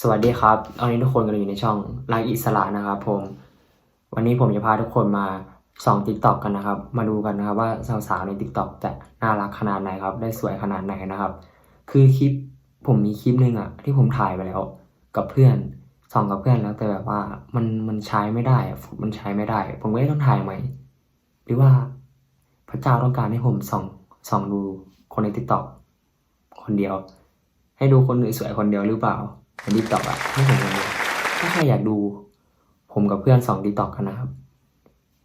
สวัสดีครับตอนนี้ทุกคนกำลังอยู่ในช่องรักอิสระนะครับผม วันนี้ผมจะพาทุกคนมาส่องทิกตอกกันนะครับ มาดูกันนะครับว่าสาวๆในทิกตอกจะน่ารักขนาดไหนครับ ได้สวยขนาดไหนนะครับ คือคลิปผมมีคลิปหนึ่งอะที่ผมถ่ายไปแล้ว กับเพื่อนส่องกับเพื่อนแล้วแต่แบบว่ามันมันใช้ไม่ได้มันใช้ไม่ได้ ผมก็เลยต้องถ่ายใหม่ หรือว่าพระเจ้าต้องการให้ผมส่องส่องดูคนในทิกตอกคนเดียว ให้ดูคนสวยๆคนเดียวหรือเปล่า ในทิกตอกอะให้ผมคนเดียวถ้าใครอยากดู ผมกับเพื่อนสองทิกตอกกันนะครับ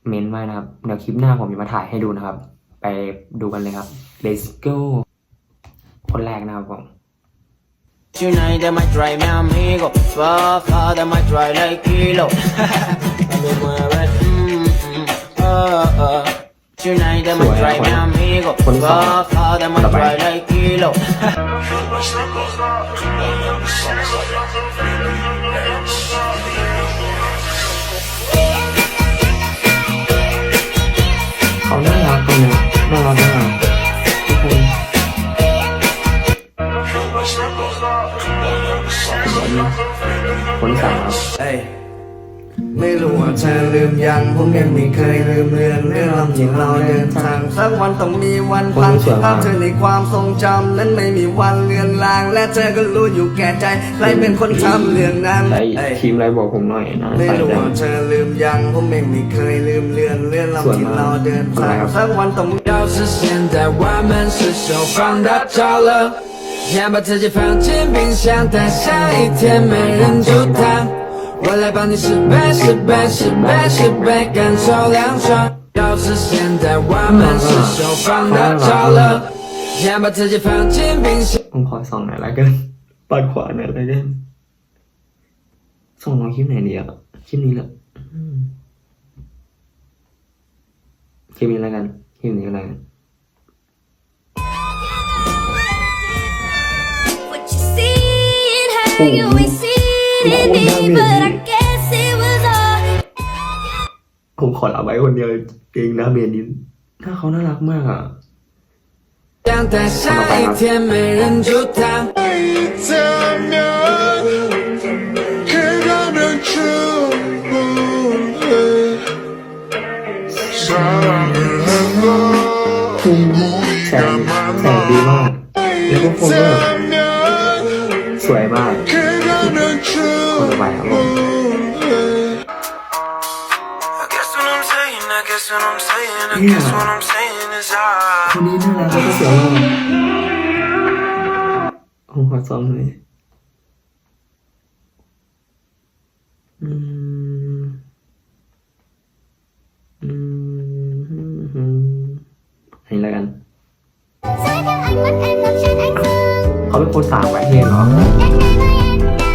เม้นไว้นะครับ เดี๋ยวคลิปหน้าผมจะมาถ่ายให้ดูนะครับ ไปดูกันเลยครับ let's go คนแรกนะครับผม Tonight they might try mi amigo, far far they might try like kilo. Dame mueve, mm, mm, oh, oh. Tonight they might try mi amigo, far far they might try like kilo. ยัง ผมยังไม่เคยลืมเรือนเรื่องราวที่เราเดินทางสักวันต้องมีวันพังภาพเธอในความทรงจำนั้นไม่มีวันเลือนลาง และเธอก็รู้อยู่แก่ใจ ใครเป็นคนทำเรื่องนั้น ใส่ เอ้ย ทีมอะไรบอกผมหน่อยนะ ไม่ ใส่ รู้ ได้ ว่าเธอลืมยัง ผมเองไม่เคยลืมเลือนเรื่องราวที่เราเดินทางสักวันต้องมี 要是现在我们是手放大招了，先把自己放进冰箱，待下一天没人阻挡。 我来帮你十倍、十倍、十倍、十倍感受凉爽。要是现在我们是手放大招了，先把自己放进冰箱。 ผมขอส่องหน่อยละกันปัดขวาหน่อยละกันส่องน้องคลิปไหนดีอ่ะคลิปนี้แหละอืมคลิปนี้ละกันคลิปนี้ละกัน What you see ผมขอรับไว้คนเดียวจริงนะเมนนี้หน้าเขาน่ารักมากอะ แต่ยมางแสงงดีมาก แล้วก็คนก็แบบ 많다สวยมาก คนต่อไปครับผม Yeah. Guess what I'm saying is I คนนี้น่ารักแล้วก็สวยมากผมขอซ้อมเลยอืมอืมอันนี้แล้วกันเขาเป็นคนต่างประเทศเหรอ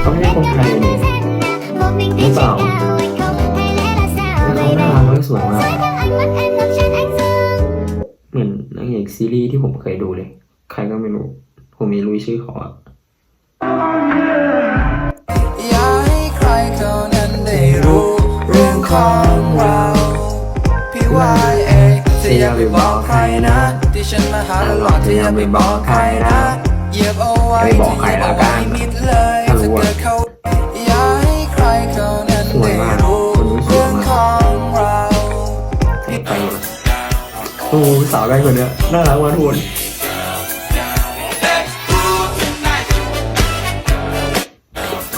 เขาไม่ใช่คนไทยนี่หรือเปล่าแล้วเขาน่ารักแล้วก็สวยมากเหมือนนางเอกซีรีส์ที่ผมเคยดูเลย ใครก็ไม่รู้ ผมไม่รู้ชื่อเขาอะอยากให้ใครเขานั้นได้รู้เรื่องของเราพี่ว่าเองจะอย่าไปบอกใครนะที่ฉันมาหาตลอดจะอย่าไปบอกใครนะเหยียบเอาไว้อย่าไปบอกใครละกันาวได้คนเนี้ยน่ารักมากทุกคน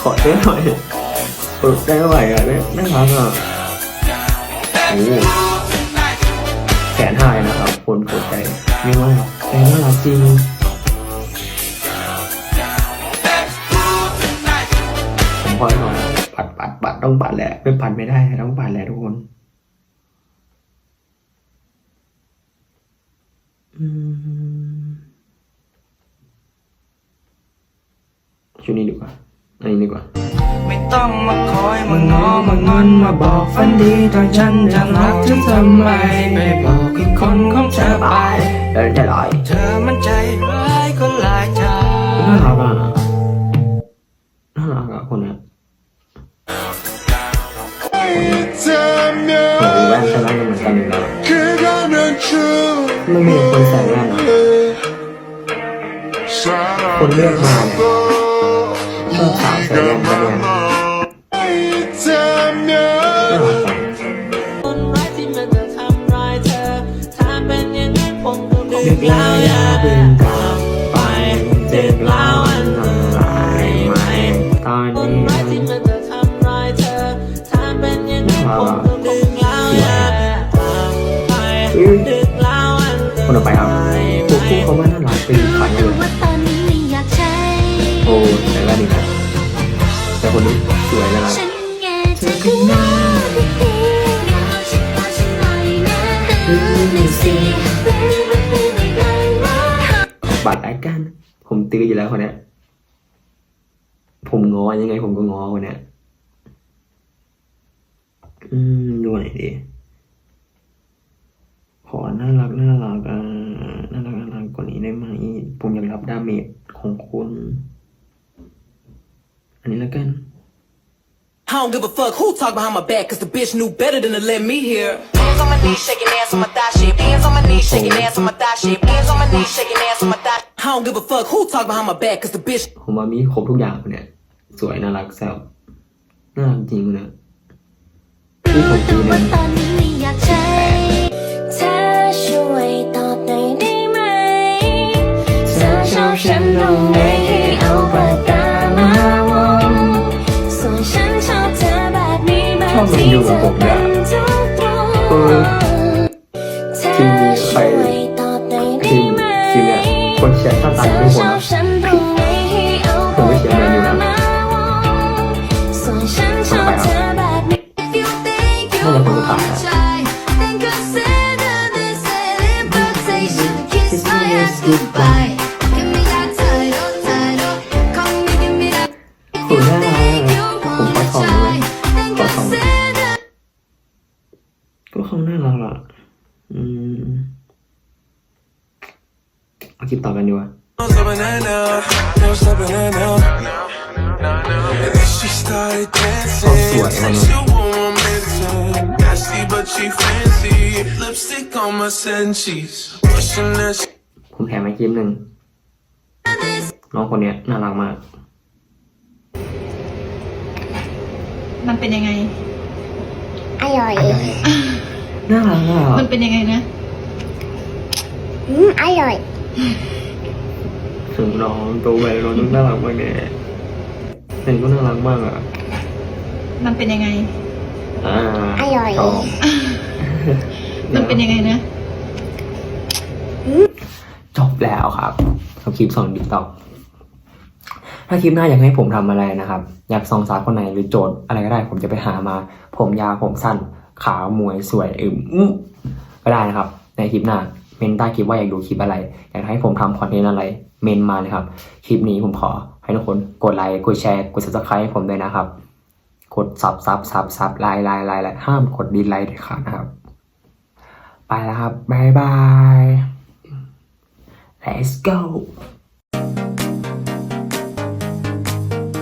ขอเต้นหน่อยเออได้ไหวอะได้น่ารักอะโอ้โหแสนหายนะครับคนกดใจไม่ว่าแต่น่ารักจริงผมขอหน่อยปัดปัดปัดต้องปัดแหละไม่ปัดไม่ได้ต้องปัดแหละทุกคน อืม ชุดนี้ดีกว่าอันนี้ดีกว่า ไม่ต้องมาคอยมางอมางอนมาบอกฝันดีตอนฉันจะรักเธอทำไมไม่บอกอีกคนของเธอไปเดินจะลอยเธอมันใจร้ายคนหลายใจน่ารักอะน่ารักอะคนเนี้ยหูแว่นใช่ไหมเหมือนกันเลยนะ ไม่มีคนใส่แว่นคนเลือกมาเนี่ย了ชอบสาวใส่แว่นปะเนี่ยน่ารักจังคนร้ายที่มันจะทำร้ายเธอถ้าเป็นอย่างนั้นผมก็ดึกแล้วอย่าเดินกลับไปดึกแล้วอันตรายไหมตอนนนี้ คนต่อไปครับรายพวกคู่เขาว่าน่ารักไปรู้ขายเลแต่ยว่าตอนนี้ไม่อยากใช้โอ้ใส่แว่นอีกแล้วแต่คนนี้สวยนะครับฉันแง่เธอข้างหน้าที่เพียงเอาฉันเอาฉันหน่อยนะหนึ่งสี่ baby baby ได้ไหมบัตรอากันผมตื้ออยู่แล้วคนเนี้ยผมงอยังไง ผมก็งอคนเนี้ยอืมดูหน่อยดิขอน่ารักน่ารักอะน่ารักน่ารักกว่านี้ ได้ไหม ผมอยากรับดาเมจของคุณ อันนี้แล้วกัน I don't give a fuck who talk behind my back, cause the bitch knew better than to let me hear. Hands on my knees, shaking ass on my thigh shape. Hands on my knees, shaking ass on my thigh shape. Hands on my knees, shaking ass on my thigh. I don't give a fuck who talk behind my back, cause the bitch ผมว่ามีครบทุกอย่างคนเนี้ยสวยน่ารักแซวน่ารักจริงคนเนี้ยที่ผมแต่ตีว่านั้นตอนนี้ไม่อย นี้แบบที่เธอเป็นทุกตรงเธอช่วยตอบหน่อยได้ทีมไหมทีมเนี่ยคนเชียร์ชาติตายทุกคนนะฉันตรงไหนให้เอาปากกามาวงส่วนฉันชอบเธอแบบนี้ If you think you น่าจะคนสุดท้าย wanna นะ try, Oh, sweat, Takes you warm medicine. Nasty, but she fancy. Lipstick on my senses. Wishing that she ผมแถมให้คลิปหนึ่ง น้องคนเนี้ยน่ารักมาก มันเป็นยังไง อร่อย น่ารักอะ มันเป็นยังไงนะ อืม อร่อย ถึงน้องโตไปน้องต้องน่ารักมากแน่เห็นก็น่ารักมากอะ มันเป็นยังไง อ่าอร่อยชอบมันเป็นยังไงนะ จบแล้วครับกับคลิปสอนดิกตอกถ้าคลิปหน้าอยากให้ผมทำอะไรนะครับ อยากส่องสาวคนไหนหรือโจทย์อะไรก็ได้ ผมจะไปหามา ผมยาวผมสั้น ขาวมวยสวยอึมอื้อก็ได้นะครับ ในคลิปหน้า เมนใต้คลิปว่าอยากดูคลิปอะไร อยากให้ผมทำคอนเทนต์อะไร เมนมาเลยครับ คลิปนี้ผมขอให้ทุกคนกดไลค์ กดแชร์ กด subscribe ให้ผมด้วยนะครับ กดซับซับซับซับไลน์ไลน์ไลน์ไลน์ห้ามกดดีไลค์เด็ดขาดนะครับ ไปแล้วครับ บ๊ายบาย let's go